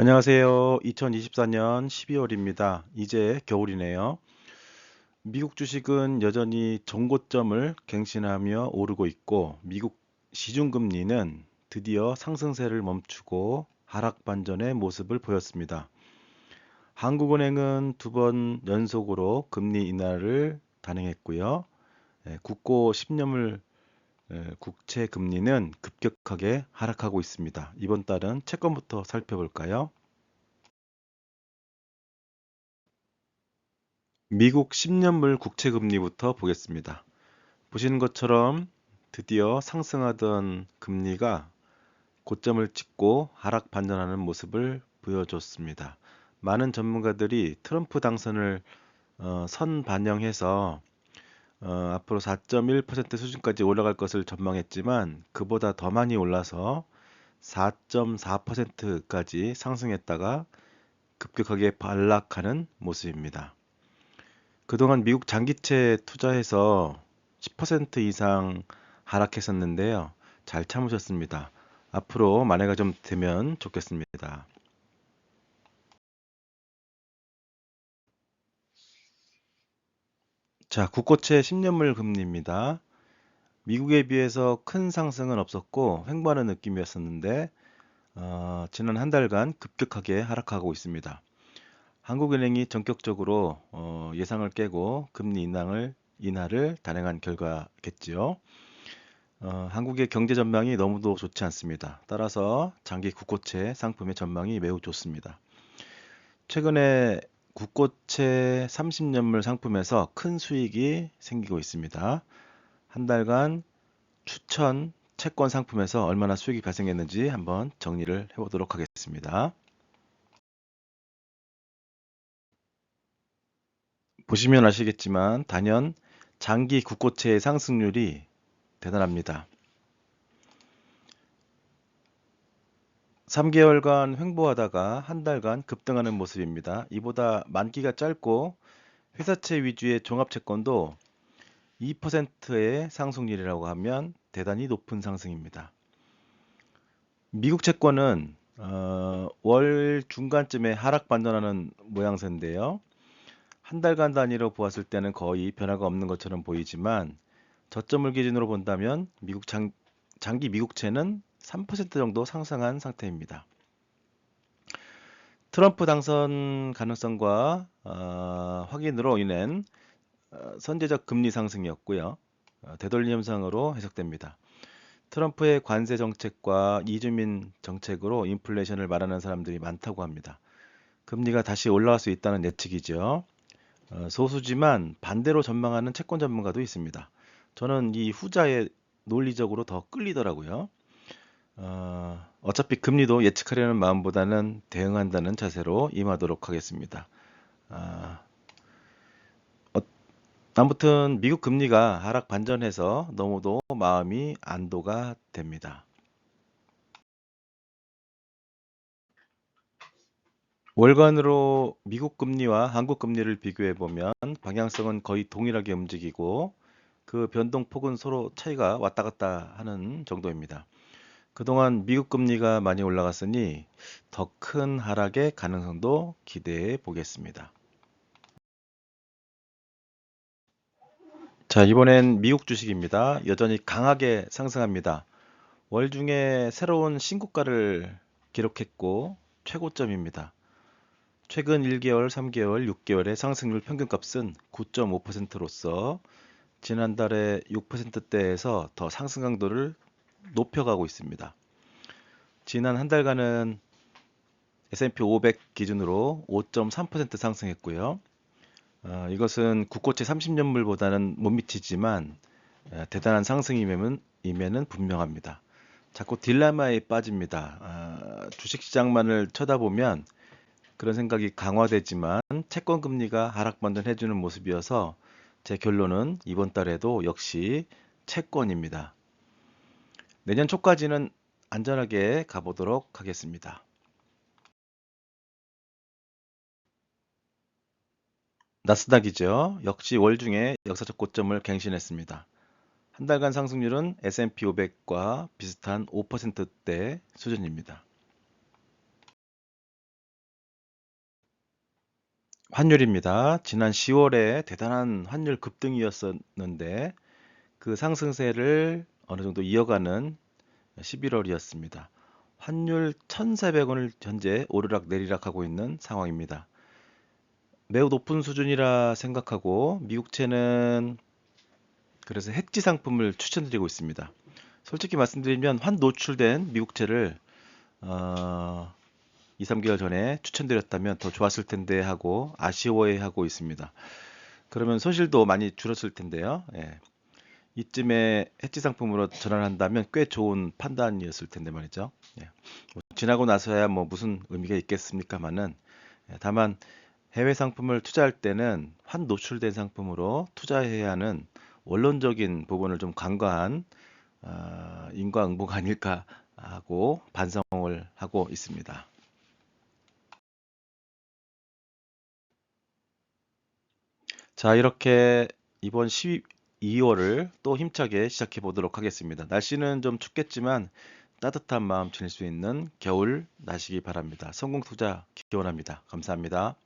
안녕하세요. 2024년 12월입니다. 이제 겨울이네요. 미국 주식은 여전히 정고점을 갱신하며 오르고 있고 미국 시중금리는 드디어 상승세를 멈추고 하락 반전의 모습을 보였습니다. 한국은행은 두 번 연속으로 금리 인하를 단행했고요. 예, 국고 10년물 국채 금리는 급격하게 하락하고 있습니다. 이번 달은 채권부터 살펴볼까요? 미국 10년물 국채 금리부터 보겠습니다. 보시는 것처럼 드디어 상승하던 금리가 고점을 찍고 하락 반전하는 모습을 보여줬습니다. 많은 전문가들이 트럼프 당선을 어, 선 반영해서 어, 앞으로 4.1% 수준까지 올라갈 것을 전망했지만 그보다 더 많이 올라서 4.4%까지 상승했다가 급격하게 반락하는 모습입니다. 그동안 미국 장기채 투자해서 10% 이상 하락했었는데요. 잘 참으셨습니다. 앞으로 만회가 좀 되면 좋겠습니다. 자, 국고채 10년물 금리입니다. 미국에 비해서 큰 상승은 없었고 횡보하는 느낌이었었는데 어, 지난 한 달간 급격하게 하락하고 있습니다. 한국은행이 전격적으로 어, 예상을 깨고 금리 인하를, 인하를 단행한 결과겠지요. 어, 한국의 경제 전망이 너무도 좋지 않습니다. 따라서 장기 국고채 상품의 전망이 매우 좋습니다. 최근에 국고채 30년물 상품에서 큰 수익이 생기고 있습니다. 한 달간 추천 채권 상품에서 얼마나 수익이 발생했는지 한번 정리를 해보도록 하겠습니다. 보시면 아시겠지만 단연 장기 국고채의 상승률이 대단합니다. 3개월간 횡보하다가 한 달간 급등하는 모습입니다. 이보다 만기가 짧고 회사채 위주의 종합채권도 2%의 상승률이라고 하면 대단히 높은 상승입니다. 미국 채권은 어, 월 중간쯤에 하락 반전하는 모양새인데요. 한 달간 단위로 보았을 때는 거의 변화가 없는 것처럼 보이지만 저점을 기준으로 본다면 미국 장, 장기 미국채는 3% 정도 상승한 상태입니다. 트럼프 당선 가능성과 어, 확인으로 인한 어, 선제적 금리 상승이었고요. 어, 되돌림 현상으로 해석됩니다. 트럼프의 관세 정책과 이주민 정책으로 인플레이션을 말하는 사람들이 많다고 합니다. 금리가 다시 올라갈 수 있다는 예측이죠. 어, 소수지만 반대로 전망하는 채권 전문가도 있습니다. 저는 이 후자에 논리적으로 더 끌리더라고요. 어, 어차피 금리도 예측하려는 마음보다는 대응한다는 자세로 임하도록 하겠습니다. 아, 어, 아무튼 미국 금리가 하락 반전해서 너무도 마음이 안도가 됩니다. 월간으로 미국 금리와 한국 금리를 비교해 보면 방향성은 거의 동일하게 움직이고 그 변동폭은 서로 차이가 왔다 갔다 하는 정도입니다. 그동안 미국 금리가 많이 올라갔으니 더 큰 하락의 가능성도 기대해 보겠습니다. 자, 이번엔 미국 주식입니다. 여전히 강하게 상승합니다. 월 중에 새로운 신고가를 기록했고 최고점입니다. 최근 1개월, 3개월, 6개월의 상승률 평균값은 9.5%로서 지난달에 6%대에서 더 상승 강도를 높여가고 있습니다. 지난 한 달간은 S&P 500 기준으로 5.3% 상승했고요. 어, 이것은 국고채 30년물보다는 못 미치지만 어, 대단한 상승임에는 임에는 분명합니다. 자꾸 딜레마에 빠집니다. 어, 주식시장만을 쳐다보면 그런 생각이 강화되지만 채권 금리가 하락 반전 해주는 모습이어서 제 결론은 이번 달에도 역시 채권입니다. 내년 초까지는 안전하게 가보도록 하겠습니다. 나스닥이죠. 역시 월 중에 역사적 고점을 갱신했습니다. 한 달간 상승률은 S&P 500과 비슷한 5%대 수준입니다. 환율입니다. 지난 10월에 대단한 환율 급등이었었는데 그 상승세를 어느 정도 이어가는 11월이었습니다. 환율 1,400원을 현재 오르락 내리락 하고 있는 상황입니다. 매우 높은 수준이라 생각하고 미국채는 그래서 해지 상품을 추천드리고 있습니다. 솔직히 말씀드리면 환 노출된 미국채를 어, 2, 3개월 전에 추천드렸다면 더 좋았을 텐데 하고 아쉬워해 하고 있습니다. 그러면 손실도 많이 줄었을 텐데요. 예. 이쯤에 해지 상품으로 전환한다면 꽤 좋은 판단이었을 텐데 말이죠. 예. 뭐 지나고 나서야 뭐 무슨 의미가 있겠습니까만은 예, 다만 해외 상품을 투자할 때는 환 노출된 상품으로 투자해야 하는 원론적인 부분을 좀 간과한 어, 인과응보가 아닐까 하고 반성을 하고 있습니다. 자, 이렇게 이번 12 월을 또 힘차게 시작해 보도록 하겠습니다. 날씨는 좀 춥겠지만 따뜻한 마음 지닐 수 있는 겨울 나시기 바랍니다. 성공 투자 기원합니다. 감사합니다.